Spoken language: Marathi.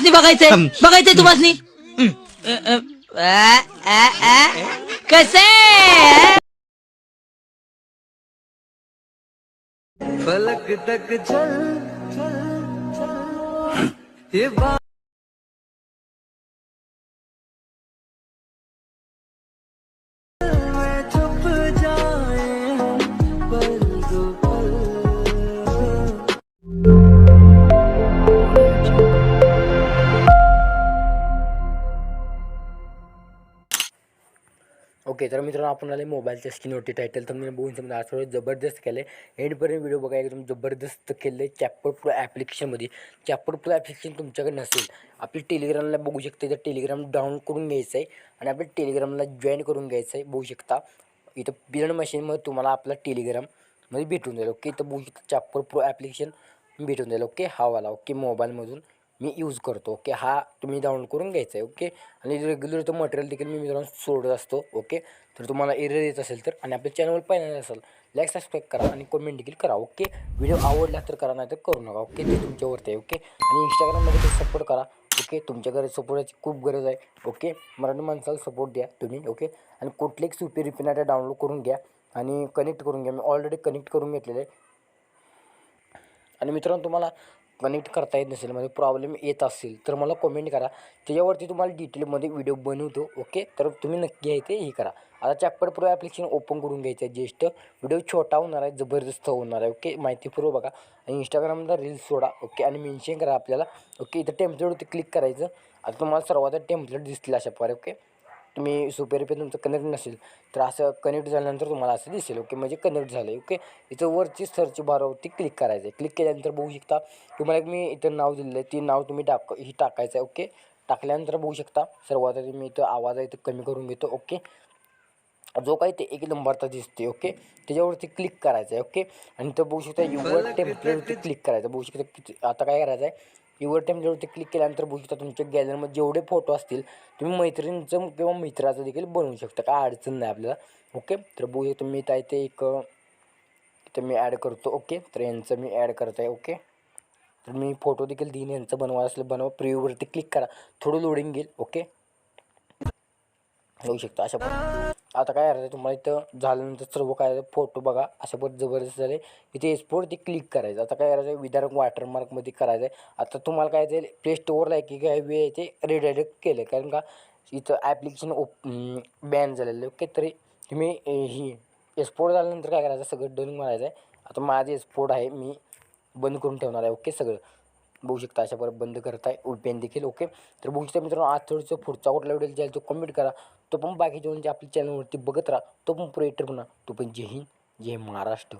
तुम्हासनी बघायचंय. बघायचंय आ. कसे? फलक तक चल चल चल. ये बात ओके तर मित्रांनो आपण आले मोबाईलच्या स्क्रीनवरती टायटल तर मी बघून समजा आज थोडं जबरदस्त केलं आहे एंडपर्यंत व्हिडिओ बघा एकदम जबरदस्त केलं आहे चॅप्टर प्रो ॲप्लिकेशनमध्ये चॅप्टर प्रो ॲप्लिकेशन तुमच्याकडे नसेल. आपली टेलिग्रामला बघू शकता. तर टेलिग्राम डाऊन करून घ्यायचं आहे आणि आपल्या टेलिग्रामला जॉईन करून घ्यायचं आहे बघू शकता. इथं बिल्ड मशीनमध्ये तुम्हाला आपला टेलिग्राममध्ये भेटून जाईल. ओके इथं बघू शकता चॅप्टर प्रो ॲप्लिकेशन भेटून जाईल. ओके हा वाला. ओके मोबाईलमधून मी यूज करतो ओके हा तुम्ही डाउनलोड करून घ्यायचा आहे ओके आणि रेग्युलर तो मटेरियल देखील मी मित्रांनो सोडत असतो ओके तर तुम्हाला एरर येत असेल तर आणि आपल्या चॅनल पाहिजे असेल लाईक सबस्क्राईब करा आणि कमेंट देखील करा ओके व्हिडिओ आवडला तर करा नाही तर करू नका ओके ते तुमच्यावरती आहे ओके आणि इंस्टाग्राममध्ये ते सपोर्ट करा ओके तुमच्याकडे सपोर्टाची खूप गरज आहे ओके मराठी माणसाला सपोर्ट द्या तुम्ही ओके आणि कुठलेही सुपी रिपिनाटा डाउनलोड करून घ्या आणि कनेक्ट करून घ्या. मी ऑलरेडी कनेक्ट करून घेतलेलं आहे. आणि मित्रांनो तुम्हाला कनेक्ट करता येत नसेल म्हणजे प्रॉब्लेम येत असेल तर मला कमेंट करा. त्याच्यावरती तुम्हाला डिटेलमध्ये व्हिडिओ बनवतो ओके तर तुम्ही नक्की आहे ते हे करा. आता चॅप्टर प्रो ॲप्लिकेशन ओपन करून घ्यायचं आहे ज्येष्ठ. व्हिडिओ छोटा होणार आहे जबरदस्त होणार आहे ओके माहितीपूर्व बघा. आणि इंस्टाग्रामला रील्स सोडा ओके आणि मेन्शन करा आपल्याला ओके इथं टेम्पलेटवरती क्लिक करायचं. आता तुम्हाला सर्वात टेम्पलेट दिसतील अशा प्रकारे ओके तुम्ही सुपेर पे तुमचं कनेक्ट नसेल तर असं कनेक्ट झाल्यानंतर तुम्हाला असं दिसेल ओके म्हणजे कनेक्ट झालं ओके इथं वरची सर्च बारवरती क्लिक करायचं आहे. क्लिक केल्यानंतर बघू शकता तुम्हाला एक मी इथं नाव दिलेलं आहे. ते नाव तुम्ही टाक ही टाकायचं आहे ओके टाकल्यानंतर बघू शकता सर्वात आधी मी इथं आवाज आहे इथं कमी करून घेतो ओके जो काही ते एक नंबरचा दिसते ओके त्याच्यावरती क्लिक करायचं आहे ओके आणि इथं बघू शकता युवर टेम्पलेटवरती क्लिक करायचं बघू शकता किती आता काय करायचं आहे? युवर टेम्पलेटवरती क्लिक केल्यानंतर बघू शकता तुमच्या गॅलरीमध्ये जेवढे फोटो असतील तुम्ही मैत्रिणीचं किंवा मित्राचं देखील बनवू शकता. काय अडचण नाही आपल्याला. ओके तर बघू शकता मी काय ते एक तर मी ॲड करतो. ओके तर यांचं मी ॲड करत आहे ओके तर मी फोटो देखील दिन यांचं बनवा असलं बनवा. प्रिव्ह्यूवरती क्लिक करा. थोडं लोडिंग घेईल. ओके होऊ शकतं अशा आता काय करायचं तुम्हाला इथं झाल्यानंतर सर्व काय फोटो बघा. अशा पण जबरदस्त झाले इथे एक्सपोर्ट ते क्लिक करायचं. आता काय करायचं विदाउट वॉटरमार्कमध्ये करायचं आहे आता तुम्हाला काय जाईल प्ले स्टोअरला आहे की काय वे ते रिडायरेक्ट केलं कारण का इथं ॲप्लिकेशन ओप बॅन झालेलं ओके तरी तुम्ही ही एक्सपोर्ट झाल्यानंतर काय करायचं सगळं डन मारायचं आहे आता माझे एक्सपोर्ट आहे मी बंद करून ठेवणार आहे. ओके सगळं. बघू शकता अशा परत बंद करत आहे देखील ओके. तर बघू शकता मित्रांनो आज थोडंसं पुढचा कुठला व्हिडिओ जाईल तो कमेंट करा. तो पण बाकीचे म्हणजे आपल्या चॅनलवरती बघत राहा तो पण प्रोएक्टर म्हणा. तो पण जय हिंद जय महाराष्ट्र.